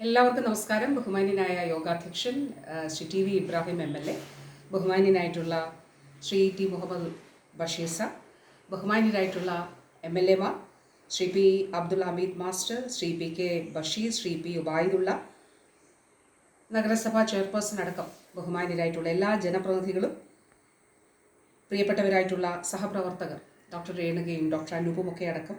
എല്ലാവർക്കും നമസ്കാരം. ബഹുമാന്യനായ യോഗാധ്യക്ഷൻ Shri T V Ibrahim M L A ബഹുമാന്യനായിട്ടുള്ള Shri T Muhammad Basheer sir ബഹുമാന്യരായിട്ടുള്ള എം എൽ എമാർ Shri P Abdul Hameed master Shri P K Basheer Shri P Ubaidulla നഗരസഭാ chairperson അടക്കം ബഹുമാന്യരായിട്ടുള്ള എല്ലാ ജനപ്രതിനിധികളും പ്രിയപ്പെട്ടവരായിട്ടുള്ള സഹപ്രവർത്തകർ ഡോക്ടർ രേണുകയും ഡോക്ടർ അനൂപുമൊക്കെ അടക്കം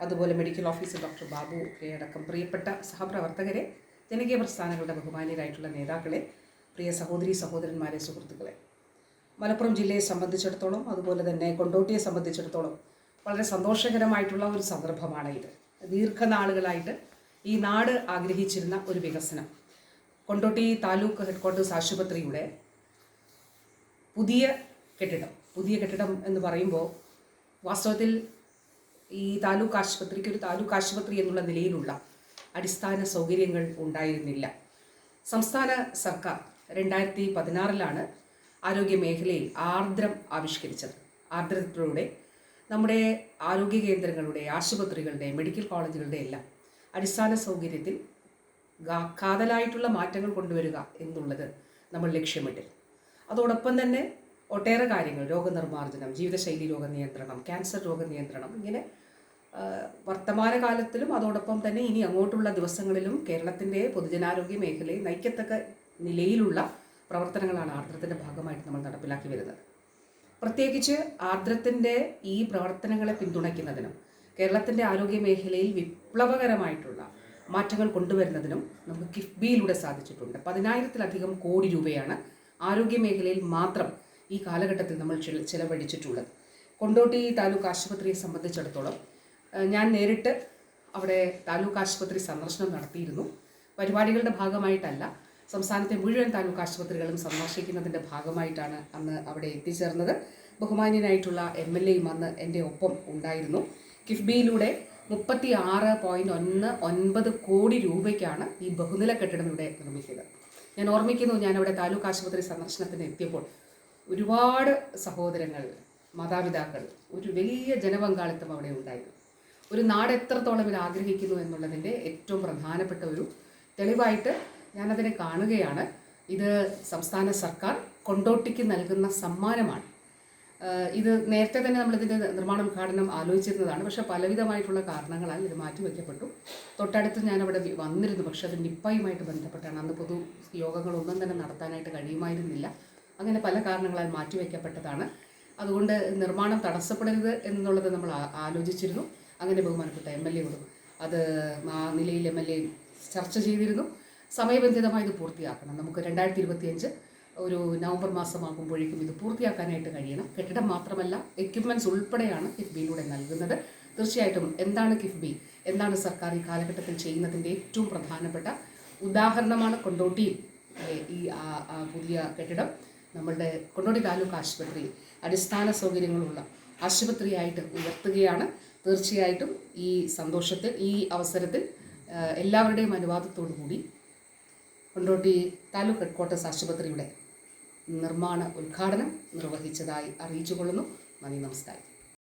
അതുപോലെ medical officer doctor Babu K അടക്കം പ്രിയപ്പെട്ട സഹപ്രവർത്തകരെ ജനകീയ പ്രസ്ഥാനങ്ങളുടെ ബഹുമാനീയരായിട്ടുള്ള നേതാക്കളെ പ്രിയ സഹോദരി സഹോദരന്മാരെ സുഹൃത്തുക്കളെ. മലപ്പുറം ജില്ലയെ സംബന്ധിച്ചിടത്തോളം അതുപോലെ തന്നെ കൊണ്ടോട്ടിയെ സംബന്ധിച്ചിടത്തോളം വളരെ സന്തോഷകരമായിട്ടുള്ള ഒരു സന്ദർഭമാണ് ഇത്. ദീർഘനാളുകളായിട്ട് ഈ നാട് ആഗ്രഹിച്ചിരുന്ന ഒരു വികസനം. കൊണ്ടോട്ടി താലൂക്ക് ഹെഡ്ക്വാർട്ടേഴ്സ് ആശുപത്രിയുടെ പുതിയ കെട്ടിടം പുതിയ കെട്ടിടം എന്ന് പറയുമ്പോൾ വാസ്തവത്തിൽ ഈ താലൂക്ക് ആശുപത്രിക്ക് ഒരു താലൂക്ക് ആശുപത്രി എന്നുള്ള നിലയിലുള്ള അടിസ്ഥാന സൗകര്യങ്ങൾ ഉണ്ടായിരുന്നില്ല. സംസ്ഥാന സർക്കാർ രണ്ടായിരത്തി പതിനാറിലാണ് ആരോഗ്യ മേഖലയിൽ ആർദ്രം ആവിഷ്കരിച്ചത്. ആർദ്രത്തിലൂടെ നമ്മുടെ ആരോഗ്യ കേന്ദ്രങ്ങളുടെ ആശുപത്രികളുടെ മെഡിക്കൽ കോളേജുകളുടെ എല്ലാം അടിസ്ഥാന സൗകര്യത്തിൽ കാതലായിട്ടുള്ള മാറ്റങ്ങൾ കൊണ്ടുവരിക എന്നുള്ളത് നമ്മൾ ലക്ഷ്യമിട്ടു അതോടൊപ്പം തന്നെ ഒട്ടേറെ കാര്യങ്ങൾ രോഗനിർമ്മാർജനം ജീവിതശൈലി രോഗ നിയന്ത്രണം ക്യാൻസർ രോഗ നിയന്ത്രണം ഇങ്ങനെ വർത്തമാനകാലത്തിലും അതോടൊപ്പം തന്നെ ഇനി അങ്ങോട്ടുള്ള ദിവസങ്ങളിലും കേരളത്തിന്റെ പൊതുജനാരോഗ്യ മേഖലയെ നയിക്കത്തക്ക നിലയിലുള്ള പ്രവർത്തനങ്ങളാണ് ആർദ്രത്തിന്റെ ഭാഗമായിട്ട് നമ്മൾ നടപ്പിലാക്കി വരുന്നത്. പ്രത്യേകിച്ച് ആർദ്രത്തിന്റെ ഈ പ്രവർത്തനങ്ങളെ പിന്തുണയ്ക്കുന്നതിനും കേരളത്തിന്റെ ആരോഗ്യ മേഖലയിൽ വിപ്ലവകരമായിട്ടുള്ള മാറ്റങ്ങൾ കൊണ്ടുവരുന്നതിനും നമുക്ക് കിഫ്ബിയിലൂടെ സാധിച്ചിട്ടുണ്ട്. പതിനായിരത്തിലധികം കോടി രൂപയാണ് ആരോഗ്യ മേഖലയിൽ മാത്രം ഈ കാലഘട്ടത്തിൽ നമ്മൾ ചെല ചിലവഴിച്ചിട്ടുള്ളത്. കൊണ്ടോട്ടി താലൂക്ക് ആശുപത്രിയെ സംബന്ധിച്ചിടത്തോളം ഞാൻ നേരിട്ട് അവിടെ താലൂക്ക് ആശുപത്രി സന്ദർശനം നടത്തിയിരുന്നു. പരിപാടികളുടെ ഭാഗമായിട്ടല്ല സംസ്ഥാനത്തെ മുഴുവൻ താലൂക്ക് ആശുപത്രികളും സന്ദർശിക്കുന്നതിന്റെ ഭാഗമായിട്ടാണ് അന്ന് അവിടെ എത്തിച്ചേർന്നത്. ബഹുമാന്യനായിട്ടുള്ള എം എൽ എയും അന്ന് എന്റെ ഒപ്പം ഉണ്ടായിരുന്നു. കിഫ്ബിയിലൂടെ മുപ്പത്തി ആറ് പോയിന്റ് ഒന്ന് ഒൻപത് കോടി രൂപയ്ക്കാണ് ഈ ബഹുനില കെട്ടിടം ഇവിടെ നിർമ്മിച്ചത്. ഞാൻ ഓർമ്മിക്കുന്നു ഞാൻ അവിടെ താലൂക്ക് ആശുപത്രി സന്ദർശനത്തിന് എത്തിയപ്പോൾ ഒരുപാട് സഹോദരങ്ങൾ മാതാപിതാക്കൾ ഒരു വലിയ ജനപങ്കാളിത്തം അവിടെ ഉണ്ടായിരുന്നു. ഒരു നാട് എത്രത്തോളം ഇത് ആഗ്രഹിക്കുന്നു എന്നുള്ളതിന്റെ ഏറ്റവും പ്രധാനപ്പെട്ട ഒരു തെളിവായിട്ട് ഞാനതിനെ കാണുകയാണ്. ഇത് സംസ്ഥാന സർക്കാർ കൊണ്ടോട്ടിക്ക് നൽകുന്ന സമ്മാനമാണ്. ഇത് നേരത്തെ തന്നെ നമ്മളിതിന്റെ നിർമ്മാണ ഉദ്ഘാടനം ആലോചിച്ചിരുന്നതാണ്. പക്ഷെ പലവിധമായിട്ടുള്ള കാരണങ്ങളാൽ ഇത് മാറ്റിവെക്കപ്പെട്ടു തൊട്ടടുത്ത് ഞാൻ വന്നിരുന്നു. പക്ഷേ അത് നിപ്പയുമായിട്ട് ബന്ധപ്പെട്ടാണ്. അന്ന് പൊതു യോഗങ്ങളൊന്നും തന്നെ നടത്താനായിട്ട് കഴിയുമായിരുന്നില്ല. അങ്ങനെ പല കാരണങ്ങളാൽ മാറ്റിവെക്കപ്പെട്ടതാണ് അതുകൊണ്ട് നിർമ്മാണം തടസ്സപ്പെടരുത് എന്നുള്ളത് നമ്മൾ ആലോചിച്ചിരുന്നു. അങ്ങനെ ബഹുമാനപ്പെട്ട എം എൽ എയോടും അത് ആ നിലയിൽ എം എൽ എ ചർച്ച ചെയ്തിരുന്നു. സമയബന്ധിതമായി ഇത് പൂർത്തിയാക്കണം. നമുക്ക് രണ്ടായിരത്തി ഇരുപത്തിയഞ്ച് ഒരു നവംബർ മാസമാകുമ്പോഴേക്കും ഇത് പൂർത്തിയാക്കാനായിട്ട് കഴിയണം. കെട്ടിടം മാത്രമല്ല എക്യുപ്മെന്റ്സ് ഉൾപ്പെടെയാണ് കിഫ്ബിയിലൂടെ നൽകുന്നത്. തീർച്ചയായിട്ടും എന്താണ് കിഫ്ബി? എന്താണ് സർക്കാർ ഈ കാലഘട്ടത്തിൽ ചെയ്യുന്നതിന്റെ ഏറ്റവും പ്രധാനപ്പെട്ട ഉദാഹരണമാണ് കൊണ്ടോട്ടി ഈ പുതിയ കെട്ടിടം. നമ്മളുടെ കൊണ്ടോട്ടി താലൂക്ക് ആശുപത്രി അടിസ്ഥാന സൗകര്യങ്ങളുള്ള ആശുപത്രിയായിട്ട് ഉയർത്തുകയാണ്. തീർച്ചയായിട്ടും ഈ സന്തോഷത്തിൽ ഈ അവസരത്തിൽ എല്ലാവരുടെയും അനുവാദത്തോടു കൂടി കൊണ്ടോട്ടി താലൂക്ക് ഹെഡ് ക്വാർട്ടേഴ്സ് ആശുപത്രിയുടെ നിർമ്മാണ ഉദ്ഘാടനം നിർവഹിച്ചതായി അറിയിച്ചു കൊള്ളുന്നു നന്ദി നമസ്കാരം.